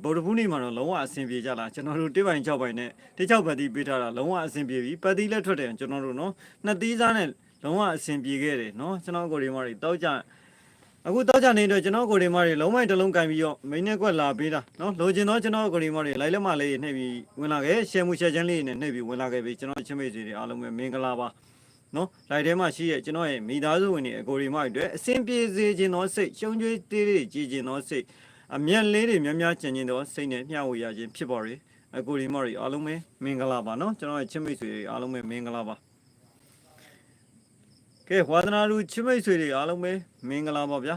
ဗုဒ္ဓဘူးနေ့မှာတော့လုံးဝအဆင်ပြေကြလားကျွန်တော်တို့တစ်ပိုင်6ပိုင်နဲ့တစ်6ပတ်တီးပေးထားတာလုံးဝအဆင်ပြေပြီပတ်တီးလည်းထွက်တယ်ကျွန်တော်တို့နော်နှစ်သီးစားနဲ့လုံးဝအဆင်ပြေခဲ့တယ်နော်ကျွန်တော်ကိုဒီမတွေတောက်ကြအခုတောက်ကြနေတော့ကျွန်တော်ကိုဒီမတွေလုံးဝတစ်လုံးကင်ပြီးတော့မိန်းနဲ့ကွက်လာပေးတာနော်လိုချင်တော့ကျွန်တော်ကိုဒီမတွေလိုက်လက်မလေးနှိပ်ပြီးဝင်လာခဲ့ရှယ်မှုရှယ်ချမ်းလေးနဲ့နှိပ်ပြီးဝင်လာခဲ့ပြီကျွန်တော်ချင်းမိတ်ဆွေတွေအားလုံးပဲမင်္ဂလာပါနော်လိုက်ထဲမှာရှိရဲ့ကျွန်တော်ရဲ့မိသားစုဝင်တွေအကိုတွေမတွေအတွက်အဆင်ပြေစေခြင်းသောစိတ်ရှုံးကျွေးသေးလေးကြည်ခြင်းသောစိတ် အမျက်လေးတွေများများကျင်ခြင်းသောစိတ်နဲ့မျှဝေရခြင်းဖြစ်ပါရယ်အကိုတွေမတွေအားလုံးပဲမင်္ဂလာပါနော်ကျွန်တော်ရဲ့ချစ်မိတ်ဆွေတွေအားလုံးပဲမင်္ဂလာပါကဲဝါသနာလူချစ်မိတ်ဆွေတွေအားလုံးပဲမင်္ဂလာပါဗျာ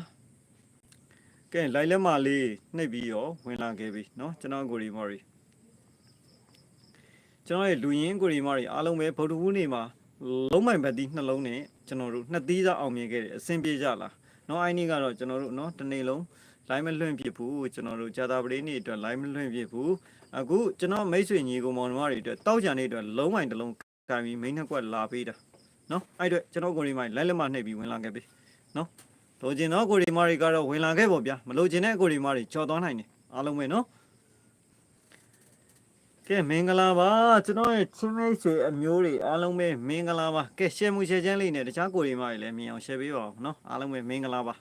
ကဲလိုက်လက်မလေးနှိပ်ပြီးတော့ဝင်လာခဲ့ပြီနော်ကျွန်တော်ကိုတွေမတွေကျွန်တော်ရဲ့လူရင်းကိုတွေမတွေအားလုံးပဲဗုဒ္ဓဘူးနေ့မှာ လုံးမိုင်ဘက်တီးနှလုံးနဲ့ကျွန်တော်တို့နှစ်သီးစားအောင်မြင်ခဲ့တယ်အဆင်ပြေကြလားเนาะအိုင်းနီကတော့ကျွန်တော်တို့เนาะတစ်နေ့လုံး လိုင်းမလွင့်ဖြစ်ဘူးကျွန်တော်တို့ဂျာတာပလေးနေအတွက်လိုင်းမလွင့်ဖြစ်ဘူးအခုကျွန်တော်မိတ်ဆွေညီကိုမောင်နှမတွေအတွက်တောက်ကြံနေအတွက်လုံးဝတစ်လုံးကန်ပြီးမိန်းနှက်ကွက်လာပေးတာနော်အဲ့အတွက်ကျွန်တော်ကိုရီမိုင်လိုင်းလက်မနှိပ်ပြီးဝင်လာခဲ့ပြီနော်လိုချင်တော့ကိုရီမာတွေကတော့ဝင်လာခဲ့ပေါ့ဗျာမလိုချင်တဲ့ကိုရီမာတွေချော်သွားနိုင်တယ်အားလုံးပဲနော်ကဲမင်္ဂလာပါကျွန်တော်ရဲ့ချင်းမိတ်ဆွေအမျိုးတွေအားလုံးပဲမင်္ဂလာပါကဲရှယ်မှုရှယ်ချမ်းလေးနဲ့တခြားကိုရီမာတွေလည်းမြင်အောင်ရှယ်ပေးပါအောင်နော်အားလုံးပဲမင်္ဂလာပါ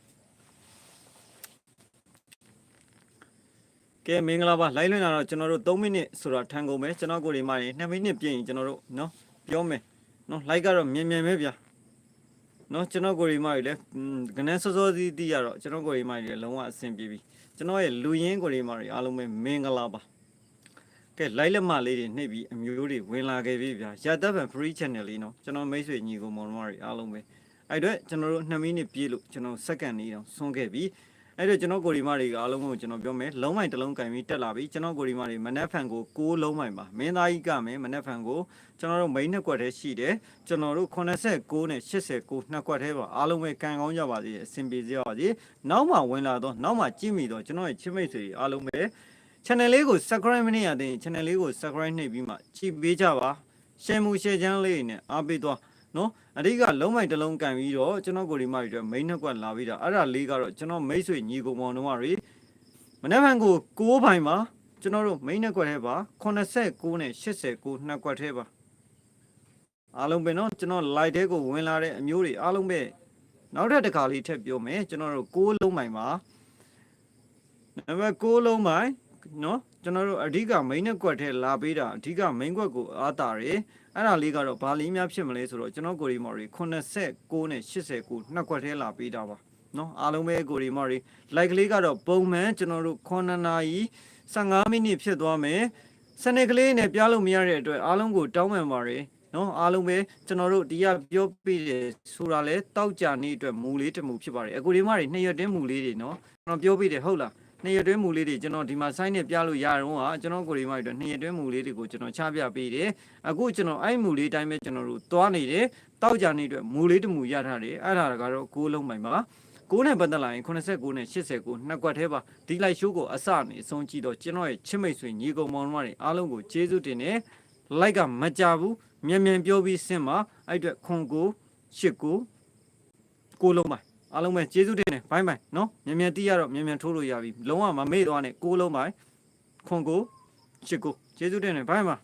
ကဲမင်္ဂလာပါလိုက်လွှင့်လာတော့ကျွန်တော်တို့3မိနစ်ဆိုတာထန်ကုန်ပဲကျွန်တော်ကိုယ်တွေမှရင်2မိနစ်ပြည့်ရင်ကျွန်တော်တို့နော်ပြောမယ်နော်လိုက်ကတော့မြင်မြင်ပဲဗျာနော်ကျွန်တော်ကိုယ်တွေမှလည်းကနန်းစောစောစီးတီးရတော့ကျွန်တော်ကိုယ်တွေမှလည်းလုံးဝအဆင်ပြေပြီကျွန်တော်ရဲ့လူရင်းကိုယ်တွေမှတွေအားလုံးပဲမင်္ဂလာပါကဲလိုက်လက်မလေးတွေနှိပ်ပြီးအမျိုးတွေဝင်လာခဲ့ပြီဗျာရတဗန် free channel လေးနော်ကျွန်တော်မိတ်ဆွေညီကိုမောင်နှမတွေအားလုံးပဲအဲ့အတွက်ကျွန်တော်တို့2မိနစ်ပြည့်လို့ကျွန်တော်စက္ကန့်လေးတောင်ဆွန်းခဲ့ပြီ အဲ့တော့ကျွန်တော်ကိုရီမတွေကအားလုံးကိုကျွန်တော်ပြောမယ်လုံးမိုင်တစ်လုံးကင်ပြီးတက်လာပြီကျွန်တော်ကိုရီမတွေမနက်ဖန်ကို6လုံးမိုင်ပါမင်းသားကြီးကမယ်မနက်ဖန်ကိုကျွန်တော်တို့မိန်းနှစ်ကွက်တည်းရှိတယ်ကျွန်တော်တို့89နဲ့89နှစ်ကွက်တည်းပါအားလုံးပဲကန်ကောင်းကြပါစေအဆင်ပြေကြပါစေနောက်မှဝင်လာတော့နောက်မှကြည့်မိတော့ကျွန်တော်ရဲ့ချစ်မိတ်ဆွေတွေအားလုံးပဲ channel လေးကို subscribe မနေရသေးရင် channel လေးကို subscribe နှိပ်ပြီးမှကြည့်ပေးကြပါ share မှု share ချမ်းလေးနဲ့အားပေးသွား နော်အဓိကလုံးမိုင်တစ်လုံးကန်ပြီးတော့ကျွန်တော်ကိုဒီမတွေအတွက်မိန်းနှစ်ကွက်လာပြီးတာအဲ့ဒါလေးကတော့ကျွန်တော်မိတ်ဆွေညီကိုမောင်နှမတွေမနေ့ကကို6ပိုင်းမှာကျွန်တော်တို့မိန်းနှစ်ကွက်ထဲပါ89နဲ့89နှစ်ကွက်ထဲပါအားလုံးပဲနော်ကျွန်တော် live ထဲကိုဝင်လာတဲ့အမျိုးတွေအားလုံးပဲနောက်ထပ်တစ်ခါလေးထပ်ပြောမယ်ကျွန်တော်တို့6လုံးပိုင်းပါနံပါတ်6လုံးပိုင်း နော်ကျွန်တော်တို့အဓိက main နဲ့ကွက်ထဲလာပေးတာအဓိက main ကွက်ကိုအားတာတယ်အဲ့ဒါလေးကတော့ဘာလေးများဖြစ်မလဲဆိုတော့ကျွန်တော်ကိုရီမော်ရီ89နဲ့89နှစ်ကွက်ထဲလာပေးတာပါနော်အားလုံးပဲကိုရီမော်ရီ like ကလေးကတော့ပုံမှန်ကျွန်တော်တို့9နာရီ15မိနစ်ဖြစ်သွားမယ်စနေကလေးနဲ့ပြလို့မရတဲ့အတွက်အားလုံးကိုတောင်းပန်ပါတယ်နော်အားလုံးပဲကျွန်တော်တို့ဒီကပြောပြတယ်ဆိုတာလဲတောက်ကြနေအတွက်မူလေးတစ်မူဖြစ်ပါတယ်အခုဒီမတွေနှစ်ရက်တင်းမူလေးတွေနော်ကျွန်တော်ပြောပြတယ်ဟုတ်လား နှစ်ရက်တွင်းမူလေးတွေကျွန်တော်ဒီမှာ sign နဲ့ပြလို့ရတော့ဟာကျွန်တော်ကိုရီမိုက်အတွက်နှစ်ရက်တွင်းမူလေးတွေကိုကျွန်တော်ချပြပေးတယ်အခုကျွန်တော်အဲ့မူလေးတိုင်းပဲကျွန်တော်တို့သွားနေတယ်တောက်ကြနေအတွက်မူလေးတစ်မူရထားတယ်အဲ့ဒါကတော့6လုံးပိုင်ပါ6နဲ့ပတ်သက်လာရင်89နဲ့89နှစ်ကွက်သေးပါဒီ live show ကိုအစနေအဆုံးကြည့်တော့ကျွန်တော်ရဲ့ချစ်မိတ်ဆွေညီကောင်မောင်နှမတွေအားလုံးကိုကျေးဇူးတင်တယ် like ကမကြဘူးမြန်မြန်ပြောပြီးစင်ပါအဲ့အတွက်ခွန်ကိုရှစ်ကို6လုံးပါ အားလုံးပဲကျေးဇူးတင်တယ်ဘိုင်းဘိုင်းနော်မြန်မြန်တီးရတော့မြန်မြန်ထိုးလို့ရပြီလုံးဝမမေ့သွားနဲ့ကိုးလုံးပိုင်းခွန်ကိုချစ်ကိုကျေးဇူးတင်တယ်ဘိုင်းပါ